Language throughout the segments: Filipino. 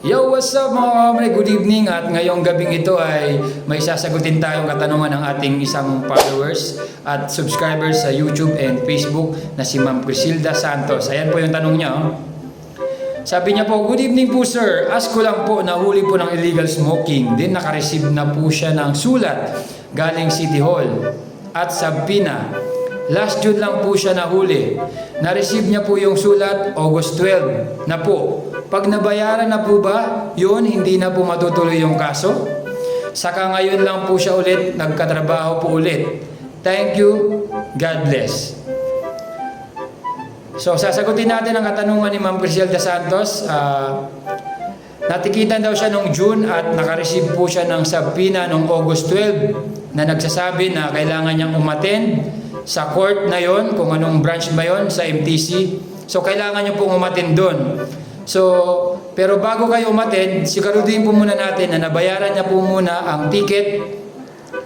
Yo, what's up mga kamre? Good evening at ngayong gabing ito ay may sasagutin tayong katanungan ng ating isang followers at subscribers sa YouTube and Facebook na si Ma'am Crisilda Santos. Ayan po yung tanong niya. Oh. Sabi niya po, Good evening po sir. Ask ko lang po, nahuli po ng illegal smoking. Din nakareceive na po siya ng sulat galing City Hall at Sabpina. Last June lang po siya nahuli. Na-receive niya po yung sulat August 12 na po. Pag nabayaran na po ba, yun, hindi na po matutuloy yung kaso? Saka ngayon lang po siya ulit, nagkatrabaho po ulit. Thank you. God bless. So, sasagutin natin ang katanungan ni Ma'am Criselda Santos. Ah, natikitan daw siya noong June at nakareceive po siya ng sabpina noong August 12 na nagsasabi na kailangan niyang umattend sa court na yon kung anong branch ba yon sa MTC. So, kailangan niyo pong umattend doon. So, pero bago kayo umattend, siguraduhin po muna natin na nabayaran niya po muna ang ticket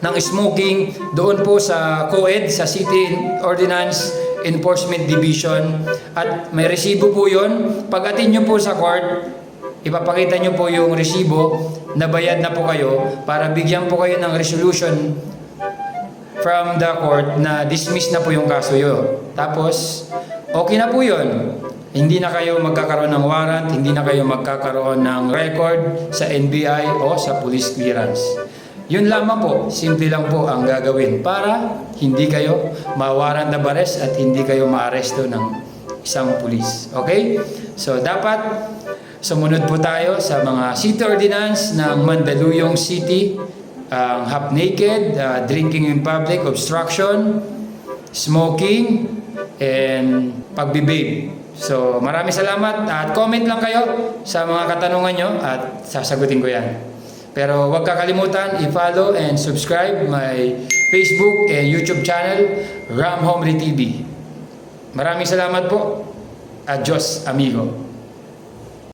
ng smoking doon po sa COED, sa City Ordinance Enforcement Division. At may resibo po yun. Pag atin nyo po sa court, ipapakita nyo po yung resibo, nabayad na po kayo para bigyan po kayo ng resolution from the court na dismiss na po yung kaso yun. Tapos, okay na po yun. Hindi na kayo magkakaroon ng warrant, hindi na kayo magkakaroon ng record sa NBI o sa police clearance. Yun lamang po, simple lang po ang gagawin para hindi kayo mawaran na bares at hindi kayo maaresto ng isang pulis. Okay? So dapat sumunod po tayo sa mga city ordinance ng Mandaluyong City, ang half naked, uh, drinking in public, obstruction, smoking, and pagbibabe. So maraming salamat at comment lang kayo sa mga katanungan nyo at sasagutin ko yan. Pero huwag kakalimutan i-follow and subscribe my Facebook and YouTube channel, Ram Homely TV. Maraming salamat po. Adios, amigo.